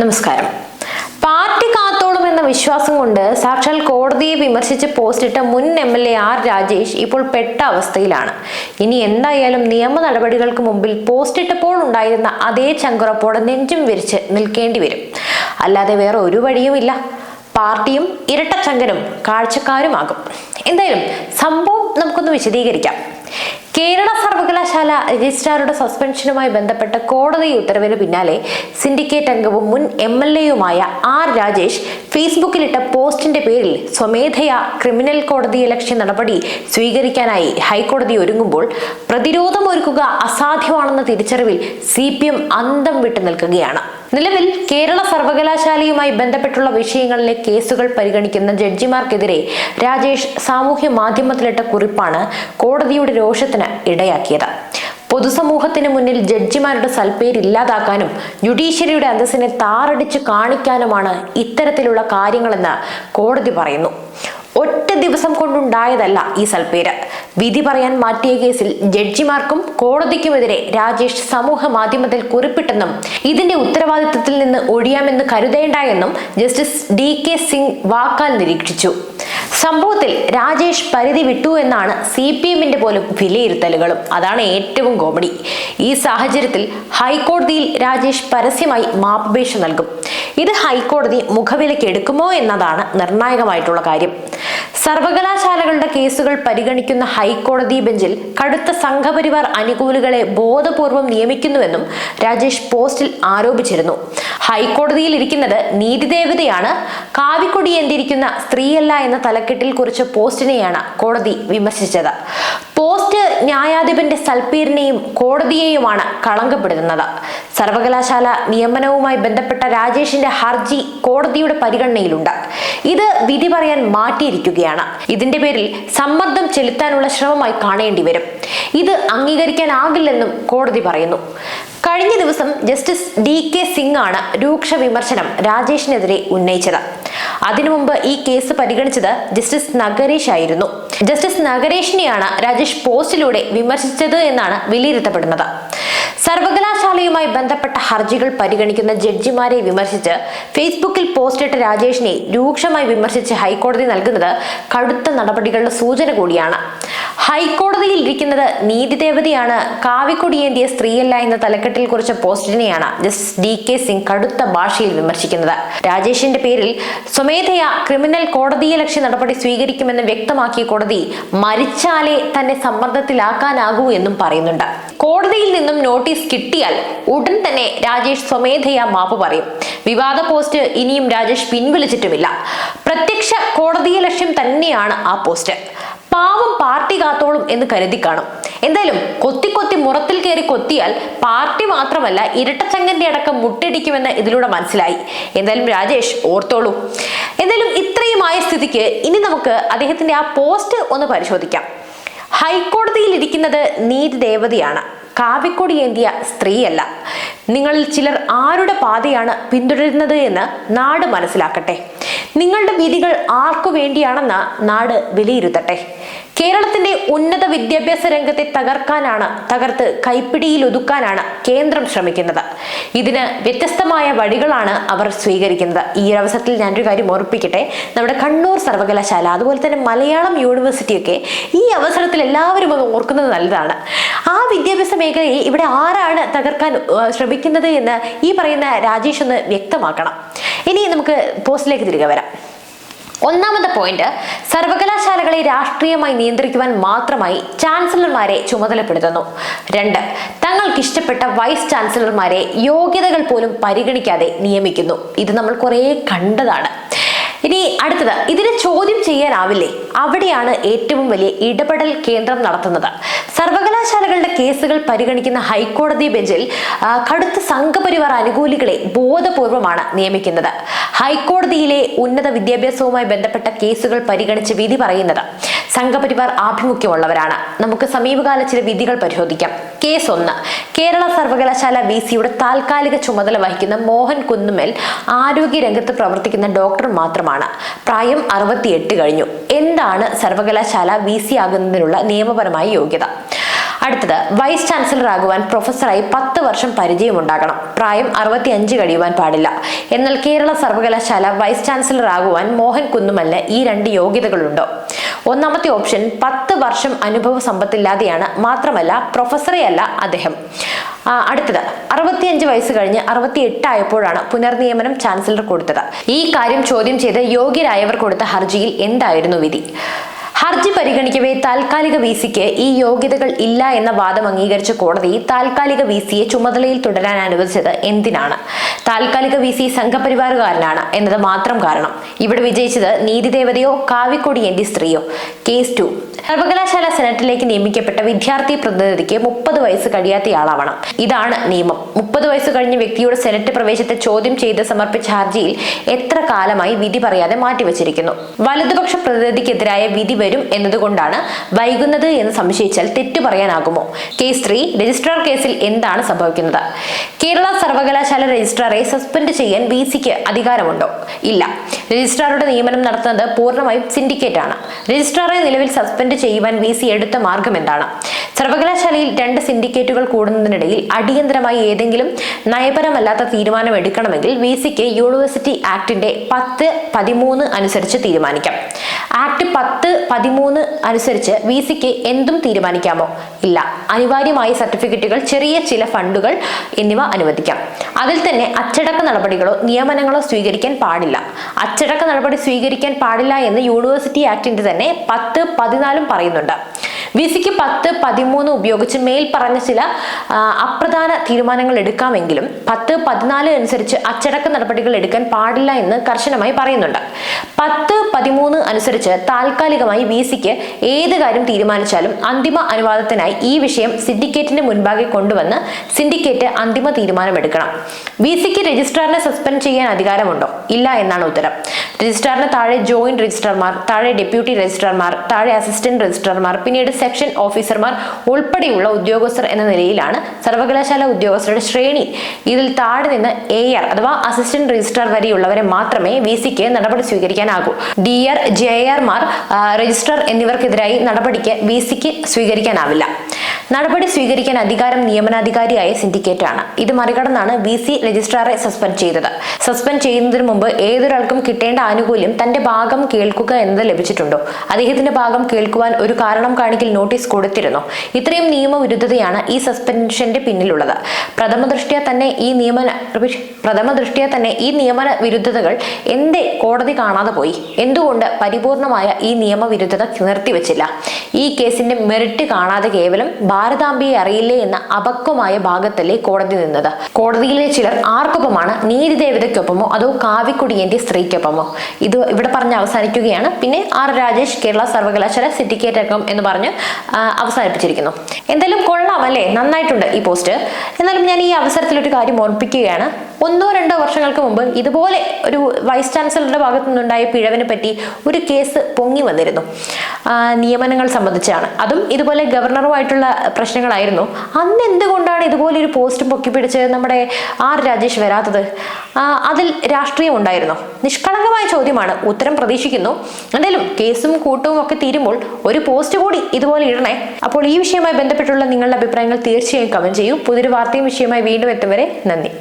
നമസ്കാരം. പാർട്ടി കാത്തോളും എന്ന വിശ്വാസം കൊണ്ട് സാക്ഷാൽ കോടതിയെ വിമർശിച്ച് പോസ്റ്റിട്ട മുൻ M L A R Rajesh ഇപ്പോൾ പെട്ട അവസ്ഥയിലാണ്. ഇനി എന്തായാലും നിയമ നടപടികൾക്ക് മുമ്പിൽ പോസ്റ്റിട്ടപ്പോൾ ഉണ്ടായിരുന്ന അതേ ചങ്കുറപ്പോടെ നെഞ്ചും വിരിച്ച് നിൽക്കേണ്ടി വരും. അല്ലാതെ വേറെ ഒരു വഴിയുമില്ല പാർട്ടിയും ഇരട്ടച്ചങ്കനും കാഴ്ചക്കാരുമാകും. എന്തായാലും സംഭവം നമുക്കൊന്ന് വിശദീകരിക്കാം. കേരള സർവകലാശാല രജിസ്ട്രാറുടെ സസ്പെൻഷനുമായി ബന്ധപ്പെട്ട കോടതി ഉത്തരവിന് പിന്നാലെ സിൻഡിക്കേറ്റ് അംഗവും മുൻ എം എൽ എയുമായ ആർ രാജേഷ് ഫേസ്ബുക്കിലിട്ട പോസ്റ്റിന്റെ പേരിൽ സ്വമേധയാ ക്രിമിനൽ കോടതി ലക്ഷ്യ നടപടി സ്വീകരിക്കാനായി ഹൈക്കോടതി ഒരുങ്ങുമ്പോൾ പ്രതിരോധമൊരുക്കുക അസാധ്യമാണെന്ന തിരിച്ചറിവിൽ സി അന്തം വിട്ടു നിൽക്കുകയാണ്. നിലവിൽ കേരള സർവകലാശാലയുമായി ബന്ധപ്പെട്ടുള്ള വിഷയങ്ങളിലെ കേസുകൾ പരിഗണിക്കുന്ന ജഡ്ജിമാർക്കെതിരെ രാജേഷ് സാമൂഹ്യ മാധ്യമത്തിലിട്ട കുറിപ്പാണ് കോടതിയുടെ രോഷത്തിന് ഇടയാക്കിയത്. പൊതുസമൂഹത്തിന് മുന്നിൽ ജഡ്ജിമാരുടെ സൽപ്പേര് ഇല്ലാതാക്കാനും ജുഡീഷ്യറിയുടെ അന്തസ്സിനെ താറടിച്ച് കാണിക്കാനുമാണ് ഇത്തരത്തിലുള്ള കാര്യങ്ങളെന്ന് കോടതി പറയുന്നു. ഒറ്റ ദിവസം കൊണ്ടുണ്ടായതല്ല ഈ സൽപ്പേര്. വിധി പറയാൻ മാറ്റിയ കേസിൽ ജഡ്ജിമാർക്കും കോടതിക്കുമെതിരെ രാജേഷ് സമൂഹ മാധ്യമത്തിൽ കുറിപ്പിട്ടെന്നും ഇതിന്റെ ഉത്തരവാദിത്തത്തിൽ നിന്ന് ഒഴിയാമെന്ന് കരുതേണ്ട എന്നും ജസ്റ്റിസ് ഡി കെ സിംഗ് വാക്കാൽ നിരീക്ഷിച്ചു. സംഭവത്തിൽ രാജേഷ് പരിധി വിട്ടു എന്നാണ് സി പി എമ്മിന്റെ പോലും വിലയിരുത്തലുകളും. അതാണ് ഏറ്റവും കോമഡി. ഈ സാഹചര്യത്തിൽ ഹൈക്കോടതിയിൽ രാജേഷ് പരസ്യമായി മാപ്പപേക്ഷ നൽകും. ഇത് ഹൈക്കോടതി മുഖവിലയ്ക്ക് എടുക്കുമോ എന്നതാണ് നിർണായകമായിട്ടുള്ള കാര്യം. സർവകലാശാലകളുടെ കേസുകൾ പരിഗണിക്കുന്ന ഹൈക്കോടതി ബെഞ്ചിൽ കടുത്ത സംഘപരിവാർ അനുകൂലികളെ ബോധപൂർവം നിയമിക്കുന്നുവെന്നും രാജേഷ് പോസ്റ്റിൽ ആരോപിച്ചിരുന്നു. ഹൈക്കോടതിയിൽ ഇരിക്കുന്നത് നീതിദേവതയാണ്. കാവിക്കൊടി എന്തിരിക്കുന്ന സ്ത്രീയല്ല എന്ന തലക്കെട്ടിൽ കുറിച്ച പോസ്റ്റിനെയാണ് കോടതി വിമർശിച്ചത്. ന്യായാധിപന്റെ സൽപ്പീരിനെയും കോടതിയെയുമാണ് കളങ്കപ്പെടുത്തുന്നത്. സർവകലാശാല നിയമനവുമായി ബന്ധപ്പെട്ട രാജേഷിന്റെ ഹർജി കോടതിയുടെ പരിഗണനയിലുണ്ട്. ഇത് വിധി പറയാൻ മാറ്റിയിരിക്കുകയാണ്. ഇതിന്റെ പേരിൽ സമ്മർദ്ദം ചെലുത്താനുള്ള ശ്രമമായി കാണേണ്ടി വരും. ഇത് അംഗീകരിക്കാനാകില്ലെന്നും കോടതി പറയുന്നു. കഴിഞ്ഞ ദിവസം ജസ്റ്റിസ് ഡി കെ സിംഗ് ആണ് രൂക്ഷ വിമർശനം രാജേഷിനെതിരെ ഉന്നയിച്ചത്. അതിനു മുമ്പ് ഈ കേസ് പരിഗണിച്ചത് ജസ്റ്റിസ് നഗരേഷ് ആയിരുന്നു. ജസ്റ്റിസ് നഗരേഷിനെയാണ് രാജേഷ് പോസ്റ്റിലൂടെ വിമർശിച്ചത് എന്നാണ് വിലയിരുത്തപ്പെടുന്നത്. സർവകലാശാലയുമായി ബന്ധപ്പെട്ട ഹർജികൾ പരിഗണിക്കുന്ന ജഡ്ജിമാരെ വിമർശിച്ച് ഫേസ്ബുക്കിൽ പോസ്റ്റിട്ട രാജേഷിനെ രൂക്ഷമായി വിമർശിച്ച് ഹൈക്കോടതി നൽകുന്നത് കടുത്ത നടപടികളുടെ സൂചന കൂടിയാണ്. ഹൈക്കോടതിയിൽ ഇരിക്കുന്നത് നീതിദേവതയാണ് കാവിക്കൊടിയേന്തിയ സ്ത്രീയല്ല എന്ന തലക്കെട്ടിൽ കുറിച്ച പോസ്റ്റിനെയാണ് ജസ്റ്റിസ് ഡി കെ സിംഗ് കടുത്ത ഭാഷയിൽ വിമർശിക്കുന്നത്. രാജേഷിന്റെ പേരിൽ സ്വമേധയാ ക്രിമിനൽ കോടതിയെ ലക്ഷ്യ നടപടി സ്വീകരിക്കുമെന്ന് വ്യക്തമാക്കിയ കോടതി മരിച്ചാലേ തന്നെ സമ്മർദ്ദത്തിലാക്കാനാകൂ എന്നും പറയുന്നുണ്ട്. കോടതിയിൽ നിന്നും നോട്ടീസ് കിട്ടിയാൽ ഉടൻ തന്നെ രാജേഷ് സ്വമേധയാ മാപ്പ് പറയും. വിവാദ പോസ്റ്റ് ഇനിയും രാജേഷ് പിൻവലിച്ചിട്ടുമില്ല പ്രത്യക്ഷ കോടതിയെ ലക്ഷ്യം തന്നെയാണ് ആ പോസ്റ്റ്. പാവം പാർട്ടി കാത്തോളും എന്ന് കരുതി കാണും. എന്തായാലും കൊത്തി കൊത്തി മുറത്തിൽ കയറി കൊത്തിയാൽ പാർട്ടി മാത്രമല്ല ഇരട്ടച്ചങ്ങന്റെ അടക്കം മുട്ടടിക്കുമെന്ന് ഇതിലൂടെ മനസ്സിലായി. എന്തായാലും രാജേഷ് ഓർത്തോളൂ. എന്തായാലും ഇത്രയുമായ സ്ഥിതിക്ക് ഇനി നമുക്ക് അദ്ദേഹത്തിന്റെ ആ പോസ്റ്റ് ഒന്ന് പരിശോധിക്കാം. ഹൈക്കോടതിയിൽ ഇരിക്കുന്നത് നീതി ദേവതയാണ്. കാവിക്കൊടി ഏന്തിയ സ്ത്രീയല്ല. നിങ്ങളിൽ ചിലർ ആരുടെ പാതയാണ് പിന്തുടരുന്നത് എന്ന് നാട് മനസ്സിലാക്കട്ടെ. നിങ്ങളുടെ വിധികൾ ആർക്കു വേണ്ടിയാണെന്ന് നാട് വിലയിരുത്തട്ടെ. കേരളത്തിന്റെ ഉന്നത വിദ്യാഭ്യാസ രംഗത്തെ തകർക്കാനാണ് തകർത്ത് കൈപ്പിടിയിൽ ഒതുക്കാനാണ് കേന്ദ്രം ശ്രമിക്കുന്നത്. ഇതിന് വ്യത്യസ്തമായ വഴികളാണ് അവർ സ്വീകരിക്കുന്നത്. ഈ ഒരു അവസരത്തിൽ ഞാനൊരു കാര്യം ഓർപ്പിക്കട്ടെ. നമ്മുടെ കണ്ണൂർ സർവകലാശാല അതുപോലെ തന്നെ മലയാളം യൂണിവേഴ്സിറ്റിയൊക്കെ ഈ അവസരത്തിൽ എല്ലാവരും ഒന്ന് ഓർക്കുന്നത് നല്ലതാണ്. ആ വിദ്യാഭ്യാസ മേഖലയെ ഇവിടെ ആരാണ് തകർക്കാൻ ശ്രമിക്കുന്നത് എന്ന് ഈ പറയുന്ന രാജേഷ് ഒന്ന് വ്യക്തമാക്കണം. ഇനി നമുക്ക് പോസ്റ്റിലേക്ക് തിരികെ വരാം. ഒന്നാമത്തെ പോയിന്റ് സർവകലാശാലകളെ രാഷ്ട്രീയമായി നിയന്ത്രിക്കുവാൻ മാത്രമായി ചാൻസലർമാരെ ചുമതലപ്പെടുത്തുന്നു. രണ്ട് തങ്ങൾക്ക് ഇഷ്ടപ്പെട്ട വൈസ് ചാൻസലർമാരെ യോഗ്യതകൾ പോലും പരിഗണിക്കാതെ നിയമിക്കുന്നു. ഇത് നമ്മൾ കുറേ കണ്ടതാണ്. ഇനി അടുത്തത് ഇതിനെ ചോദ്യം ചെയ്യാനാവില്ലേ? അവിടെയാണ് ഏറ്റവും വലിയ ഇടപെടൽ കേന്ദ്രം നടത്തുന്നത്. സർവകലാശാലകളുടെ കേസുകൾ പരിഗണിക്കുന്ന ഹൈക്കോടതി ബെഞ്ചിൽ കടുത്ത സംഘപരിവാർ അനുകൂലികളെ ബോധപൂർവമാണ് നിയമിക്കുന്നത്. ഹൈക്കോടതിയിലെ ഉന്നത വിദ്യാഭ്യാസവുമായി ബന്ധപ്പെട്ട കേസുകൾ പരിഗണിച്ച് വിധി പറയുന്നത്. സംഘപരിവാർ ആഭിമുഖ്യമുള്ളവരാണ്. നമുക്ക് സമീപകാല ചില വിധികൾ പരിശോധിക്കാം. കേസ് ഒന്ന്. കേരള സർവകലാശാല വി സിയുടെ താൽക്കാലിക ചുമതല വഹിക്കുന്ന മോഹൻ കുന്നുമേൽ ആരോഗ്യ രംഗത്ത് പ്രവർത്തിക്കുന്ന ഡോക്ടർ മാത്രമാണ്. പ്രായം അറുപത്തിയെട്ട് കഴിഞ്ഞു. എന്താണ് സർവകലാശാല വി സി ആകുന്നതിനുള്ള നിയമപരമായ യോഗ്യത? അടുത്തത് വൈസ് ചാൻസലർ ആകുവാൻ പ്രൊഫസറായി പത്ത് വർഷം പരിചയം ഉണ്ടാകണം പ്രായം അറുപത്തി അഞ്ച് കഴിയുവാൻ പാടില്ല. എന്നാൽ കേരള സർവകലാശാല വൈസ് ചാൻസലർ ആകുവാൻ മോഹൻ കുന്നുമല്ല ഈ രണ്ട് യോഗ്യതകളുണ്ടോ? ഒന്നാമത്തെ ഓപ്ഷൻ പത്ത് വർഷം അനുഭവ സമ്പത്തില്ലാതെയാണ്. മാത്രമല്ല പ്രൊഫസറെ അല്ല അദ്ദേഹം. അടുത്തത് അറുപത്തിയഞ്ച് വയസ്സ് കഴിഞ്ഞ് അറുപത്തി എട്ടായപ്പോഴാണ് പുനർനിയമനം ചാൻസലർ കൊടുത്തത്. ഈ കാര്യം ചോദ്യം ചെയ്ത് യോഗ്യരായവർ കൊടുത്ത ഹർജിയിൽ എന്തായിരുന്നു വിധി? ഹർജി പരിഗണിക്കവേ താൽക്കാലിക വി സിക്ക് ഈ യോഗ്യതകൾ ഇല്ല എന്ന വാദം അംഗീകരിച്ച കോടതി താൽക്കാലിക വി സിയെ ചുമതലയിൽ തുടരാൻ അനുവദിച്ചത് എന്തിനാണ്? താൽക്കാലിക വി സി സംഘപരിവാറുകാരനാണ് എന്നത് മാത്രം കാരണം. ഇവിടെ വിജയിച്ചത് നീതിദേവതയോ കാവിക്കൊടി എന്റെ സ്ത്രീയോ? Case two. സർവകലാശാല സെനറ്റിലേക്ക് നിയമിക്കപ്പെട്ട വിദ്യാർത്ഥി പ്രതിനിധിക്ക് മുപ്പത് വയസ്സ് കഴിയാത്തയാളാവണം ഇതാണ് നിയമം. മുപ്പത് വയസ്സ് കഴിഞ്ഞ വ്യക്തിയുടെ സെനറ്റ് പ്രവേശത്തെ ചോദ്യം ചെയ്ത് സമർപ്പിച്ച ഹർജിയിൽ എത്ര കാലമായി വിധി പറയാതെ മാറ്റിവെച്ചിരിക്കുന്നു? വലതുപക്ഷ പ്രതിനിധിക്കെതിരായ വിധി വരും എന്നതുകൊണ്ടാണ് വൈകുന്നത് എന്ന് സംശയിച്ചാൽ തെറ്റു പറയാനാകുമോ? കേസ് ത്രീ രജിസ്ട്രാർ കേസിൽ എന്താണ് സംഭവിക്കുന്നത്? കേരള സർവകലാശാല രജിസ്ട്രാറെ സസ്പെൻഡ് ചെയ്യാൻ വി സിക്ക് അധികാരമുണ്ടോ? ഇല്ല. രജിസ്ട്രാറുടെ നിയമനം നടത്തുന്നത് പൂർണമായും സിൻഡിക്കേറ്റ് ആണ് രജിസ്ട്രാറെ നിലവിൽ സസ്പെൻഡ് ചെയ്യുവാൻ വി സി എടുത്ത മാർഗം എന്താണ്? സർവകലാശാലയിൽ രണ്ട് സിൻഡിക്കേറ്റുകൾ കൂടുന്നതിനിടയിൽ അടിയന്തരമായി ഏതെങ്കിലും നയപരമല്ലാത്ത തീരുമാനം എടുക്കണമെങ്കിൽ വി സിക്ക് യൂണിവേഴ്സിറ്റി ആക്ടിന്റെ പത്ത് പതിമൂന്ന് അനുസരിച്ച് തീരുമാനിക്കാം. ആക്ട് പത്ത് പതിമൂന്ന് അനുസരിച്ച് വി സിക്ക് എന്തും തീരുമാനിക്കാമോ? ഇല്ല. അനിവാര്യമായ സർട്ടിഫിക്കറ്റുകൾ ചെറിയ ചില ഫണ്ടുകൾ എന്നിവ അനുവദിക്കാം. അതിൽ തന്നെ അച്ചടക്ക നടപടികളോ നിയമനങ്ങളോ സ്വീകരിക്കാൻ പാടില്ല. അച്ചടക്ക നടപടി സ്വീകരിക്കാൻ പാടില്ല എന്ന് യൂണിവേഴ്സിറ്റി ആക്ടിന്റെ തന്നെ പത്ത് പതിനാലും പറയുന്നുണ്ട്. വി സിക്ക് പത്ത് പതിമൂന്ന് ഉപയോഗിച്ച് മേൽ പറഞ്ഞ ചില അപ്രധാന തീരുമാനങ്ങൾ എടുക്കാമെങ്കിലും പത്ത് പതിനാല് അനുസരിച്ച് അച്ചടക്ക നടപടികൾ എടുക്കാൻ പാടില്ല എന്ന് കർശനമായി പറയുന്നുണ്ട്. പത്ത് പതിമൂന്ന് അനുസരിച്ച് താൽക്കാലികമായി വി സിക്ക് ഏത് കാര്യം തീരുമാനിച്ചാലും അന്തിമ അനുവാദത്തിനായി ഈ വിഷയം സിൻഡിക്കേറ്റിന്റെ മുൻപാകെ കൊണ്ടുവന്ന് സിൻഡിക്കേറ്റ് അന്തിമ തീരുമാനമെടുക്കണം. വി സിക്ക് രജിസ്ട്രാറിനെ സസ്പെൻഡ് ചെയ്യാൻ അധികാരമുണ്ടോ? ഇല്ല എന്നാണ് ഉത്തരം. രജിസ്ട്രാറിന് താഴെ ജോയിന്റ് രജിസ്ട്രാർമാർ താഴെ ഡെപ്യൂട്ടി രജിസ്ട്രാർമാർ താഴെ അസിസ്റ്റന്റ് രജിസ്ട്രാർമാർ പിന്നീട് സെക്ഷൻ ഓഫീസർമാർ ഉൾപ്പെടെയുള്ള ഉദ്യോഗസ്ഥർ എന്ന നിലയിലാണ് സർവകലാശാല ഉദ്യോഗസ്ഥരുടെ ശ്രേണി. ഇതിൽ താഴെ നിന്ന് എ ആർ അഥവാ അസിസ്റ്റന്റ് രജിസ്ട്രാർ വരെയുള്ളവരെ മാത്രമേ വി സിക്ക് നടപടി സ്വീകരിക്കാനാകൂ. ഡി ആർ ജെ ആർമാർ രജിസ്ട്രാർ എന്നിവർക്കെതിരായി നടപടിക്ക് വി സിക്ക് സ്വീകരിക്കാനാവില്ല. നടപടി സ്വീകരിക്കാൻ അധികാരം നിയമനാധികാരിയായ സിൻഡിക്കേറ്റാണ്. ഇത് മറികടന്നാണ് വി സി രജിസ്ട്രാറെ സസ്പെൻഡ് ചെയ്തത്. സസ്പെൻഡ് ചെയ്യുന്നതിന് മുമ്പ് ഏതൊരാൾക്കും കിട്ടേണ്ട ആനുകൂല്യം തന്റെ ഭാഗം കേൾക്കുക എന്നത് ലഭിച്ചിട്ടുണ്ടോ? അദ്ദേഹത്തിന്റെ ഭാഗം കേൾക്കുവാൻ ഒരു കാരണം കാണിക്കൽ നോട്ടീസ് കൊടുത്തിരുന്നു. ഇത്രയും നിയമവിരുദ്ധതയാണ് ഈ സസ്പെൻഷന്റെ പിന്നിലുള്ളത്. പ്രഥമ ദൃഷ്ടിയ തന്നെ ഈ നിയമ പ്രഥമ ദൃഷ്ടിയ തന്നെ ഈ നിയമന വിരുദ്ധതകൾ എന്തേ കോടതി കാണാതെ പോയി? എന്തുകൊണ്ട് പരിപൂർണമായ ഈ നിയമവിരുദ്ധത നിർത്തിവെച്ചില്ല ഈ കേസിന്റെ മെറിറ്റ് കാണാതെ കേവലം ഭാരതാംബയെ അറിയില്ലേ എന്ന അപക്വമായ ഭാഗത്തല്ലേ കോടതി നിന്നത്. കോടതിയിലെ ചിലർ ആർക്കൊപ്പമാണ്? നീതി ദേവതയ്ക്കൊപ്പമോ? അതോ കാവിക്കൊടിയേന്റെ സ്ത്രീക്കൊപ്പമോ? ഇത് ഇവിടെ പറഞ്ഞ് അവസാനിക്കുകയാണ്. പിന്നെ ആർ രാജേഷ് കേരള സർവകലാശാല സിറ്റിക്കേറ്റ് അംഗം എന്ന് പറഞ്ഞ് അവസാനിപ്പിച്ചിരിക്കുന്നു. എന്തായാലും കൊള്ളാം അല്ലേ? നന്നായിട്ടുണ്ട് ഈ പോസ്റ്റ്. എന്നാലും ഞാൻ ഈ അവസരത്തിൽ ഒരു കാര്യം ഓർമ്മിപ്പിക്കുകയാണ് ഒന്നോ രണ്ടോ വർഷങ്ങൾക്ക് മുമ്പ് ഇതുപോലെ ഒരു വൈസ് ചാൻസലറുടെ ഭാഗത്തു നിന്നുണ്ടായ പിഴവിനെ പറ്റി ഒരു കേസ് പൊങ്ങി വന്നിരുന്നു. നിയമനങ്ങൾ സംബന്ധിച്ചാണ്. അതും ഇതുപോലെ ഗവർണറുമായിട്ടുള്ള പ്രശ്നങ്ങളായിരുന്നു. അന്ന് എന്തുകൊണ്ടാണ് ഇതുപോലെ ഒരു പോസ്റ്റ് പൊക്കി പിടിച്ച് നമ്മുടെ ആർ രാജേഷ് വരാത്തത്? അതിൽ രാഷ്ട്രീയം ഉണ്ടായിരുന്നോ? നിഷ്കളങ്കമായ ചോദ്യമാണ്. ഉത്തരം പ്രതീക്ഷിക്കുന്നു. എന്തായാലും കേസും കൂട്ടവും ഒക്കെ തീരുമ്പോൾ ഒരു പോസ്റ്റ് കൂടി ഇതുപോലെ ഇടണേ. അപ്പോൾ ഈ വിഷയവുമായി ബന്ധപ്പെട്ടുള്ള നിങ്ങളുടെ അഭിപ്രായങ്ങൾ തീർച്ചയായും കമന്റ് ചെയ്യൂ. പുതിയൊരു വാർത്തയും വിഷയമായി വീണ്ടും എത്തും വരെ നന്ദി.